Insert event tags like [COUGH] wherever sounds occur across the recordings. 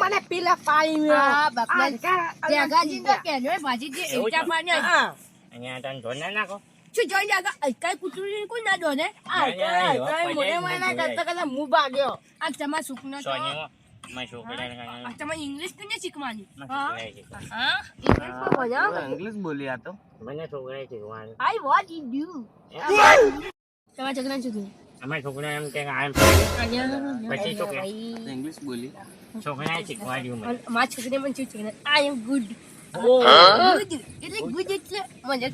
મને પેલા આ બાપલા આ કા- જગાજી તો કેનો ભાજી જે એટા છે? અહીંયા તને ધોન નાખો? શું જોઈ જાગા અઈકાઈ કુતરી કોઈ ના દોને આ ના, ના, એવા તારે મોઢે પજાઈ માયના નથી કરતા કરતા મું ભાગ્યો. આ તમારા સુખનો તો ઇંગ્લિશ શીખવાની? હા? બોલી આ તો. મને છોકરાએ શીખવાડ્યું. આઈ વોટ યુ ડુ તમારા છોકરાને શું થયું? અમારી છોકરા એમ કે આમ પછી કે? ઇંગ્લિશ બોલી છોકરાએ શીખવાડ્યું મને મારા છોકરીને પણ શું છે આઈ એમ ગુડ મને મને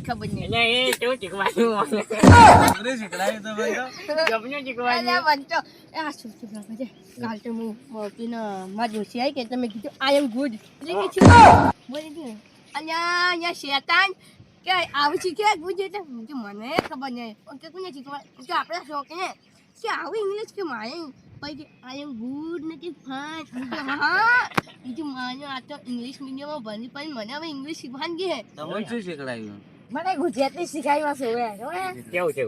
તમે કીધું આઈ એમ ગુડ એટલે શેતાન કે આવી શીખે ગુડ એટલે કે મને ખબર નહીં. પણ કે કોને શીખવા? કે આપણે શોખ ને કે આવું ઇંગ્લિશ કે મારે? પછી કે આઈ એમ ગુડ નથી ફાઇન કીધું, હા બીજું માને આ તો ઇંગ્લિશ મીડિયમમાં ભણી પણ મને હવે ઇંગ્લિશ શીખવાની કે તમને શું શીખડાયું? મને ગુજરાતી શીખાયું માં છે હવે હવે કેવું છો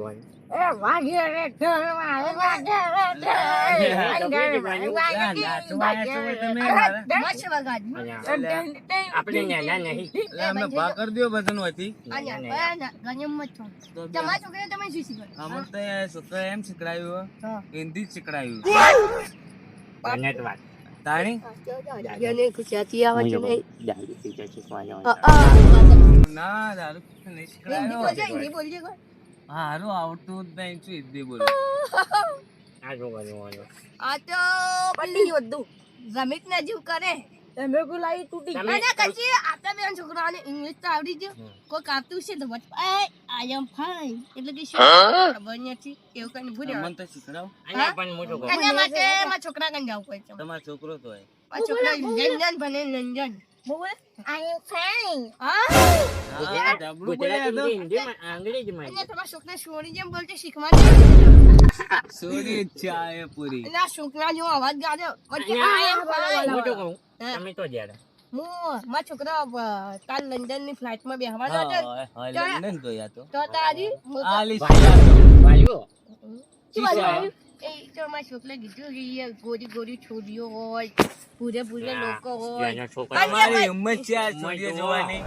આપણે નાના નહીં અમે દો હતી અમે તો છોકરા એમ શીખડાયું હિન્દી શીખડાયું. મને તો વાત તાણી? એને ગુજરાતી આવે છે નહીં. ના દારૂ નહીં શીખડાયો. હારું આવડતું જ નહીં છું હિન્દી બોલું? આ શું આજો આ તો પડી ગયું બધું જમીત ને જીવ કરે. એમે ગુલાઈ તૂટી તમે અને કચી તો બેન છોકરાને ઇંગ્લિશ તો આવડી ગયો. કોઈ કાતું છે તો વચ આઈ એમ ફાઈન એટલે કે શું બન્યા નથી એવું કઈ ભૂલ્યો. મન તો શીખડાવ. અહીંયા પણ મોટો કહું. એના માટે મારા છોકરા કન જાવ કોઈ છે. તમારો છોકરો તો હે છોકરા લંડન ભણે બોલ. આઈ એમ ફાઈન હા? છોકરા સોરી જેમ બોલते શીખવાનું સોરી ઈચ્છા એ પૂરી. એટલે આ છોકરા જેવો અવાજ ગાડ્યો વચ્ચે અહીંયા આ એમ મોટું ફાઇન. કહું. હા. તમે તો જ્યારે. હું મારા છોકરા અ, લંડનની ફ્લાઇટમાં બેહવાનો લંડન ગયા તો. તારી એ તો મારા છોકરા કીધું કે ગોરી ગોરી છોરીઓ હોય પૂરે પૂરે લોકો હોય. તમારી હિંમત છે આ છોડીઓ જોવાની.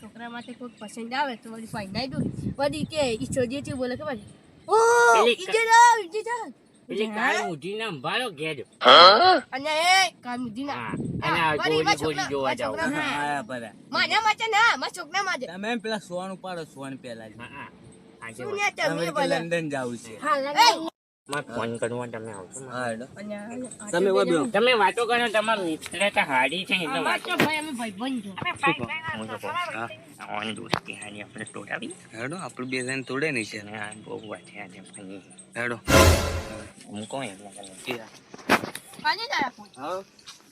છોકરા માટે કોઈ પસંદ આવે તો વળી ફાઈનાઈ દઉં વળી કે ઈ છોડીઓ છે બોલે ખબર? ઓ ઈજે જાવ ઈજે જાવ પેલી ઘેર. અને ના. અને જોવા જાવ હા. ના છોકરા તમે સોન ઉપાડો સોન પેલા હા. લંડન જાવું છે. તમે વાતો કરો તમારા મિત્ર તો હારી છે એટલે અમાર વાતો. તો ભાઈ અમે ભાઈબંધ છો. હું તો કહું હા. ઓન દોસ્તી હારી આપણે તોડાવી. હેડો આપણું બે જણ તોડે નહીં છે. બહુ આજે હેડો. હું કહું એટલે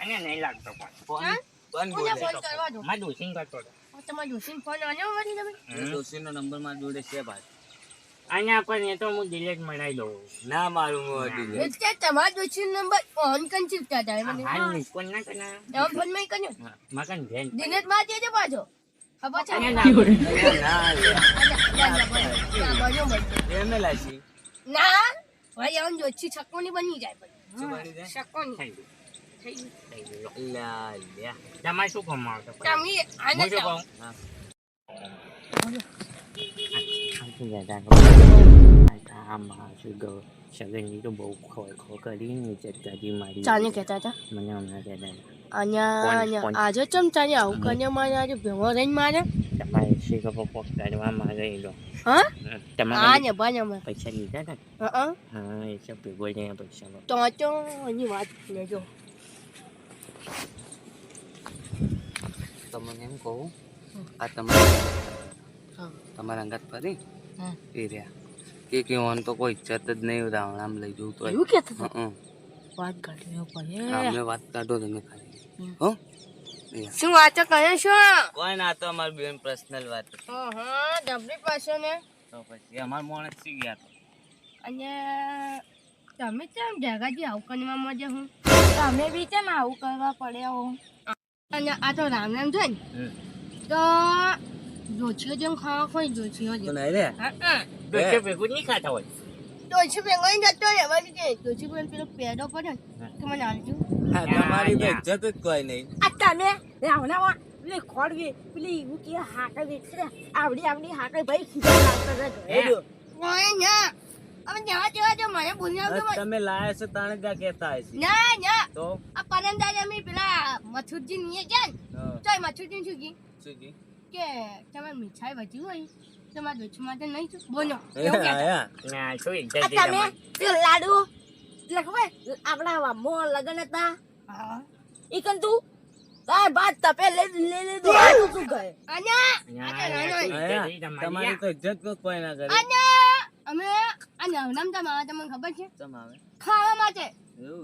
અને નહીં લાગતો પણ ફોન કરવા દો? માં દોષિંગ કરતો હતો તમારા જોશીને ફોન આલ્યો વળી તમે? દોશીનો નંબરમાં જોડે છે ભાઈ. અહીંયા પણ એ તો હું ડિલેટ મનાઈ દઉં ના મારું હું હતી એટલે તમારો જોશીનો નંબર ઓન કન ચીપતા હતા મને હાલ મિસકોલ ના કના તમારા ફોનમાં કન્યો મકાન ભેન દિનેશમાં દેજો પાછો? ખબર છે અને ના, ના. એમ લાશી ના ભાઈ આમ જોશી છક્કો ની બની જાય પછી. શું બની જાય? છક્કો ની થઈ ગયું. લા લ્યા. તમારે શું કામ આવતો તમે આને હું શું. કહું. હા. આમાં શું કહું સગનજી તો બહુ ખોખો કરીને ચટકાજી મારી ચાને કહેતા હતા? મને હમણાં કહેતા હતા અહીંયા? આજે ચમ ચાને આવું કરીને મારે આજે ભેગો રહીને મારે તમારે શી ખબર પોક કાઢવા માંગે એ હા તમારે પૈસા લીધા હતા? હા હા. એ સબ ભેગો થઈને પૈસા તો તો એની વાત લેજો. તમને એમ કહું આ તમારા તમારા અંગાત ફરી. એ રહ્યા. કે કે ઓન તો કોઈ ઇજ્જત જ નહીં રાવણામ લઈ જવું તો એવું કે હતા? હં વાત કાઢવી પડે અમને વાત કાઢો તમે ખાલી હો? શું વાતો કરે છો? કોઈ ના તો અમાર બેન પર્સનલ વાત હા હા ડબલી પાછો ને તો પછી અમાર મોણે સી ગયા તો અને તમે કેમ જાગાજી આવું કરવા મજા હું? તમે બી કેમ આવું કરવા પડ્યા હો? અને આ તો રામ રામ છે ને? તો જોશીઓ જેમ ખાવા કોઈ જોશીઓ જેમ નહીં રે હા હા. ભેગું નહીં ખાતા હોય. ડોશી બેંગોઈ જતો રહેવાનું કે ડોશી બેન પેલો પેડો પડ્યો ને મને આલજો હા, તમારી તો ઇજ્જત જ કોઈ નહીં. આ તમે રાવણામાં પેલી ખોડવી પેલી હું કે હાકર વેચે આવડી આવડી હાકર ભાઈ ખીચા લાવતા હતા ઘરે જો. કોઈ ના. હવે જવા જો મને ભૂલી તમે લાયા છો તાણે જ કહેતા હશે ના ના. તો? આ પરંદારે અમે પેલા મથુરજી નીએ ગયા ને. હા, મથુરજી શું કી શું કી? કે તમારે મીઠાઈ વધી હોય તમારે માટે નહીં બોલો. [LAUGHS] શું તમે લાડુ એટલે ખબર? આપણા મો લગન હતા. એ કન તું? તાર બાદ તપે લે લે લે તું ગયે આના આના તમારી? તો ઇજ્જત તો કોઈ ના કરે. અમે આ નવનામ તમારા તમને ખબર છે? તમારે? ખાવા માટે.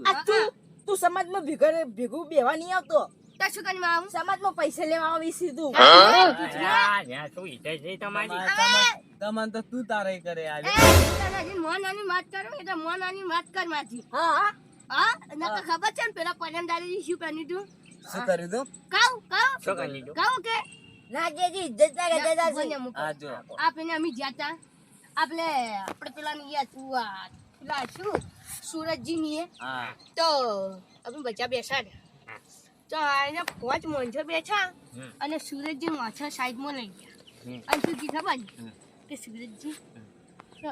આ તું તું સમાજમાં ભેગા ભેગું બેવા નહીં આવતો. તો શું કરવા આવું. સમાજમાં પૈસા લેવા આવી સીધું. તમારી. તો તું તારે કરે આજે હજી મોનાની વાત કરો એટલે મોનાની વાત કર માથી હા હા. ના ખબર છે ને પેલા પરંદારે શું કરી તું શું કર્યું તું કાઉ કાઉ શું કરી લીધું? કાઉ કે? ના જેજી ઇજ્જત ના કરતા મૂકો. આ જો. આપણે અમે જાતા આપણે આપણે પેલા ની યાદ તું આ પેલા શું? સુરજજી ની તો અમે બચા બેસા ને. તો પાંચ મોંજો બેઠા અને સુરજજી માછા સાઈડમાં લઈ ગયા. અને શું કી ખબર? ને? હમ. કે સુરજજી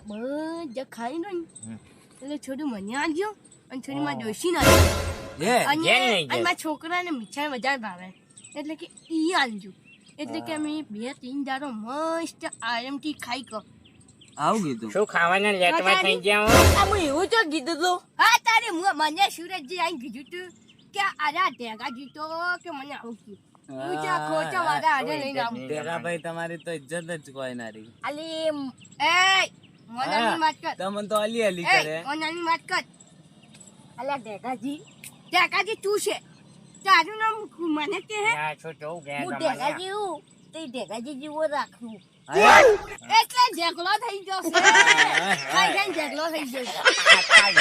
બધા ખાઈ લો ને. એટલે છોડું મને આલજો અને થોડી માં ડોસી ના અને જેલ નહીં અને જેલ. મારા છોકરાને મીઠાઈ વધારે ભાવે. એટલે કે ઈ આલજો. એટલે કે અમે બે ત્રણ દાડો મસ્ત આરામથી ખાઈ કો. આવું કીધું. શું ખાવાના લેટમાં થઈ ગયા હું? એવું તો કીધું તું. હા તારે મુ- મને સુરજજી આઈ કીધું તું. કે આરા ઢેગા જીતો કે મને આવું કીધું હું ત્યાં ખોટા વાળા આજે લઈને આવું. ટેકા ભાઈ તમારી તો ઇજ્જત જ કોઈ ના રહી આલી એ મોનાની વાત કર. તમને તો અલી અલી કરે. મોનાની વાત કર. અલ્યા ઢેકાજી ટેકાજી તું છે? તારું નામ મને કે હે? ના, હું હું તે જેવો રાખું. એટલે જેકલો થઈ જશે. ખાઈ ઝઘડો થઈ જશે.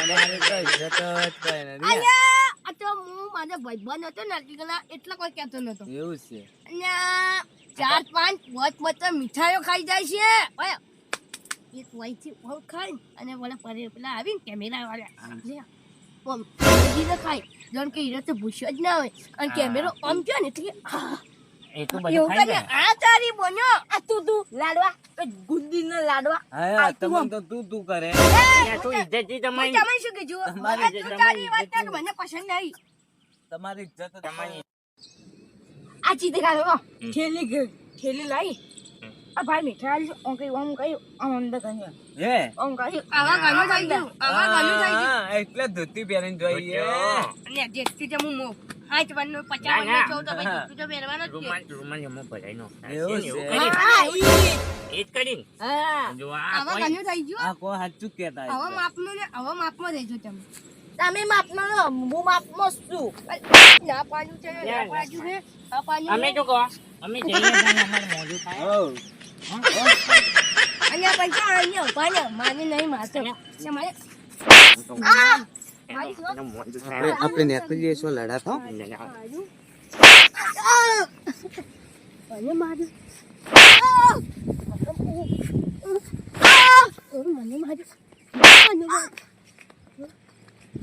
તમારી તો ઇજ્જત જ કોઈ ના રહી અલ્યા! આ તો હું મારા ભાઈબંધ હતો ને એટલે કલા એટલા કોઈ કહેતો નતો એવું છે. અને ચાર પાંચ વચ વચ્ચે મીઠાઈઓ ખાઈ જાય છે. એક વયથી બહુ ખાય અને વળે પરે પેલા આવીને કેમેરા વાળા ખાય જાણ કે હીરો તો ભૂસ્યો જ ના હોય. અને કેમેરો આમ ગયો ને એટલે એ તો બધું ખાઈ કરે આ તારી બન્યો આ તું તું લાડવા. એ ગુંદીના લાડવા. હા આ તું તમને આમ. તો તું તું કરે. યા, શું ઇજ્જત છે તમારી તમે શું કીધું તમારી આ તું ઇજ્જત, તારી વાત ઇજ્જત મને પસંદ નહીં તમારી ઇજ્જત તમારી આ ચીતે ખાધો ઠેલી ઠેલી લાવી આ ભાઈ મીઠા આલી ઓમ કઈ ઓમ કઈ આમ અંદર કઈ હે? ઓમ કઈ આવા ગાનું થઈ ગયું આવા ગાનું થઈ ગયું. એટલે ધોતી પહેરીને જોઈએ અને દેખતી તો હું મો. હાથ વાનો પચાસ ના, ના. વાનો છો તો ભાઈ ધોતી તો પહેરવાનો જ છે. રૂમાલ રૂમાલ ભરાઈ નો એવું એવું કરી એ જ કરીને. હા. જો આ આવા કોઈ- થઈ ગયું આ કોઈ સાચું કહેતા આવા હશે. ને આવા માપમાં રહેજો તમે. તમે માપનો લો હું માપમાં છું. ના પાડ્યું છે ના પાડ્યું છે આ પાડ્યું અમે છે. શું અમે જઈએ ત્યાં અમારે થાય હોવ. અહીંયા પૈસા અહીંયા ઊભા ને માને નહીં મારતો મારી શું? થાય. આપણે નીકળી જઈશું લડા તો મને માર્યું. આ! આ! મને માર્યું.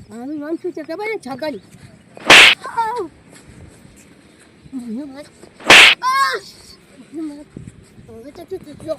મારું નામ શું છે ખબર છે છગન મને માર્યું. મને માર્યું. હવે તો તું ચૂક્યો.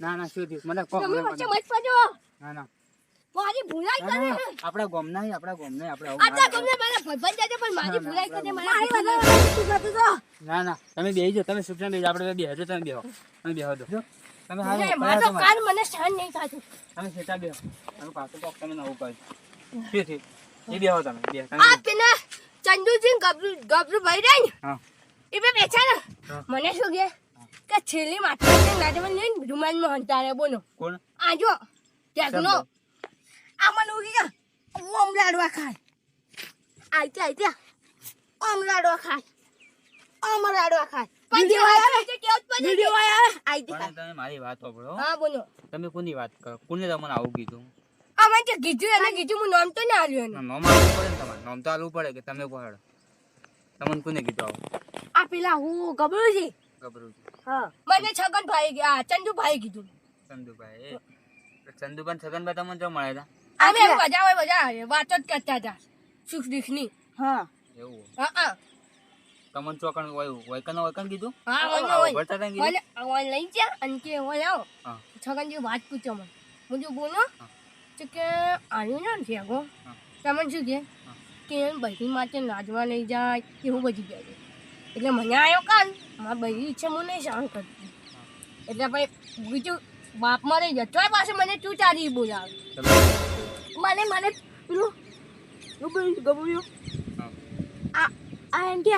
ના ના શું થયું? મને કોક મારી ભૂલાઈ કરે. છે. આપણા ગોમ નહીં નહીં મારા પણ ભૂલાઈ કરે મારી ભૂલાઈ ના ના. તમે બેહી તમે સુખના બેહી. આપણે બેહજો તમે બેહો. તમે બેહો દો તમે હાલો મારો કાન મને સહન નહીં થતું. તમે સેટા બેહો. તમે પાછું કોક તમે નવું કહ્યું શું થયું? એ બેહો તમે બેહો તમે આ પેલા ચંદુજી ને ગબરુ ગબરુ ભાઈ રહી હા. એ બે બેચા ને મને શું કે? કે છેલ્લી માથા નાટમાં લઈને રૂમાલમાં હંતારે બોલો. કોણ? આજો ત્યાગનો આ મને ઉગી ગયા ઓમ લાડવા ખાય. આઈતે ત્યાં ઓમ લાડવા ખાય. ઓમ લાડવા ખાય જે જ આઈ તમે મારી વાત હા. બોલો. તમે કોની વાત કરો? કોને તમને આવું કીધું? અમે તો કીધું એને કીધું હું નામ તો ના આવ્યું નોમ તો આલવું પડે કે તમે કોણ તમને કોને કીધું આવું? આ પેલા હું ગબરુજી? ગબરુજી. હા. મને છગનભાઈ આ ચંદુભાઈ કીધું. ચંદુભાઈ ચંદુભાઈ છગનભાઈ તમને જો મળે હતા? અમે એમ મજા હોય મજા આવે. વાતો જ કરતા હતા. સુખ દુઃખની. હા. એવું હા હા. તમને ચોકણ હોય વૈકન વૈકન કીધું? હા મને આવું હોય. ભરતા હતા કીધું? મને લઈ જા અને કે ઓન આવો. હા. છગન વાત પૂછો મને. હું જો બોલો કે આવ્યું ના છે આગો તમને શું કે. કે બધી માટે નાચવા નહીં જાય એવું બધી કહે એટલે મને આવ્યો કાલ મારા બધી ઈચ્છા હું નહીં સહન કરતી. એટલે ભાઈ બીજું બાપ મારે જતો પાસે મને તું ચાલી બોલાવે. મને મને પેલું ગબરું ગમ્યું. આ આ એમ કે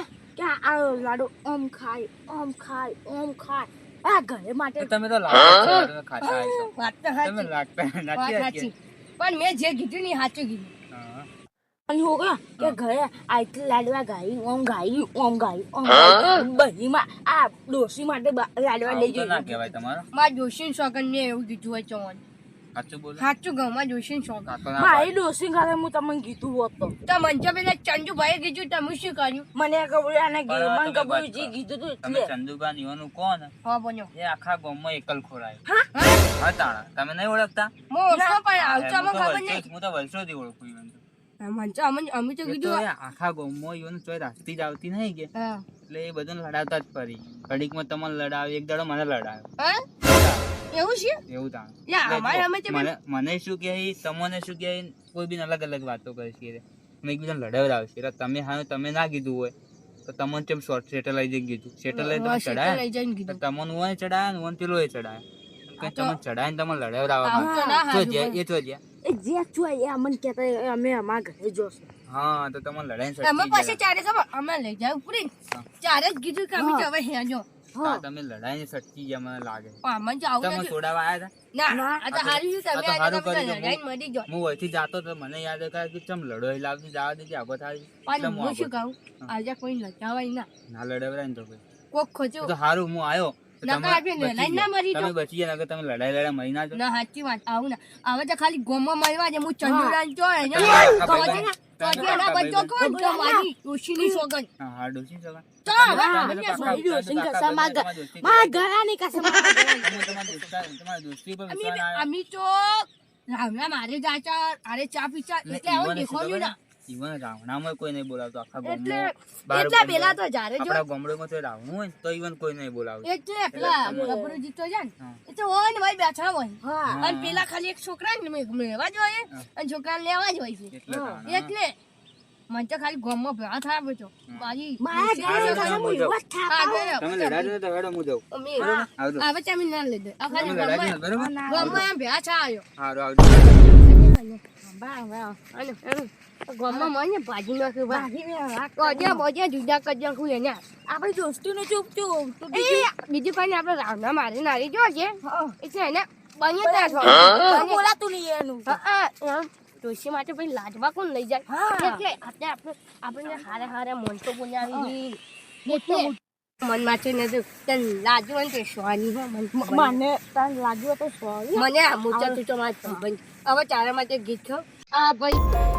આ- લાડુ ઓમ ખાય ઓમ ખાય ઓમ ખાય. આ ઘરે માટે તમે તો લાગતા તમે લાગતા પણ મેં જે કીધું ને સાચું કીધું. હા. અને હું કે ઘરે આટલી લાડવા ગાઈ ઓમ ગાઈ ઓમ ગાઈ ઓમ ગાઈ. બહીમાં આ ડોશી માટે લાડવા લઈ ના જઈ કહેવાય તમારો. મારા જોશી સોગન ને એવું કીધું હોય ચોન સાચું બોલો. સાચું જોશી સોગન ઘરે હું તમને કીધું હોત તો. તો મંચો પેલા ચંદુભાઈ કીધું તમે શું કર્યું? મને ગબરું અને બરાબર, મને તમે વાત ગબરુજી કીધું તું તમે એટલે ચંદુભાઈ ઈવાનું કોણ? હા એ આખા ગામમાં એકલ ખોરાય. હા? હા તાણા. તમે નહીં ઓળખતા? મો ઓળખો પણ આવતો હું તો ખબર વર્ષો- નહીં. હું તો વર્ષોથી ઓળખું ઈવન તો. અમે અમે તો કીધું આખા ગામમાં ઈવન ચોય રાસ્તી જ આવતી નહીં કે? એટલે એ બધાને લડાવતા જ ફરી. ઘડીકમાં તમને લડાવે એક દાડો મને લડાવ્યો હા? એવું છે? જો, તે મને મને શું કે તમને શું કે કોઈ બી અલગ અલગ વાતો કરે છે અમે એકબીજાને લડાવડાવશે એટલે તમે હા તમે ના કીધું હોય તો તમને કેમ શોર્ટ સેટેલાઇઝ કીધું? સેટેલાઇઝ તમે હા, શેઠે ચડાયા કીધું. તમને ઓય ચડાયા ને? પેલો ચડાયા તમને ચડાઈને તમે લડાવડાવવા આવું તો ના માંગે. હારું તો જ્યાં- એ તો જ્યાં. એ જે છું એ અમને કહેતા અમે અમારા ઘરે જોશું. હા તો તમે લડાઈને અમે પાસે ચારે ખબર અમે લઈ જાય ઉપરી ચારે જ કીધું કે અમે હા. તો હવે હા, તમે લડાઈને સટકી ગયા મને લાગે. પણ તમે ના ના. આ તો હારી આ તો લડાઈને મરી હું જાતો તો મને યાદ આવ્યું કે ચમ લડો એ લાવતી જવા દેજે આગો થાય. પણ હું શું કહું? આજે કોઈ લજાવાય ના. ના લડાવડાય ને તો પછી. કોક ખોજો. તો હારું હું આવ્યો નકા તમે લડાઈ ના મરી તમે બચી ગયા નકર તમે લડાઈ લડાઈ મરી ના જાઓ. ના સાચી વાત. આવું ના. હવે તો ખાલી હું ચંદુલાલ જો એને કોણ? મારી ડોશીની. હા, ડોશી હવે અમે તો ડોશી ઘરાની તમારી દોસ્તી પર વિશ્વાસ અમે રામના મારે જાચા અરે ચા પીચા એટલે આવું ખબર ના? ઈવોને રાવણામાં કોઈ નહીં બોલાવતો આખા એટલે ગામમાં એટલા પેલા તો જારે જો આપણા ગામડામાં તો રાવણું હોય તો ઈવન કોઈ નહીં બોલાવે એટલે પેલા તમે- જીતો જાય ને એ તો હોય ને ભાઈ બેઠા હોય. હા. અને પેલા ખાલી એક છોકરા ને મે- મેળવા જ હોય અને છોકરા લેવા જ હોય છે. એટલે મને તો ખાલી ગોમમાં ભેળા થયા બચો બાજી મારા જાઉં. એવો જ થાપ આવે. તમે લડાજો તો હેડો હું જાઉં. અમે આવજો. હવે ના લીધો. આ તમે ખાલી ગોમમાં બરોબર? ગોમમાં એમ ભેળા થયા આવ્યો. હારું આવજો. ગોમમાં મને ભાજી નાખ્યું બા ભાગીને રાખ કજ્યા બજ્યા જુદા કજ્યા હું એને. આપણી દોસ્તીનું ચૂપ ચૂપ તો બીજું કઈ આપણે રાવના મારી નારી જો છે. એટલે એને બની બીજું બોલાતું નહીં એનું. ડોશી માટે પછી લાજવા કોણ લઈ જાય? હા. એટલે આપણે આપણે આપણે હારે હારે મોનતો બોલાવી એટલે મન માટે ને તો તને લાજુ ને તે સ્વાની મન મને તને લાગ્યું તો સોરી મને આ મોચા તું તો મારા હવે તારા માટે ગીત છો આ ભાઈ.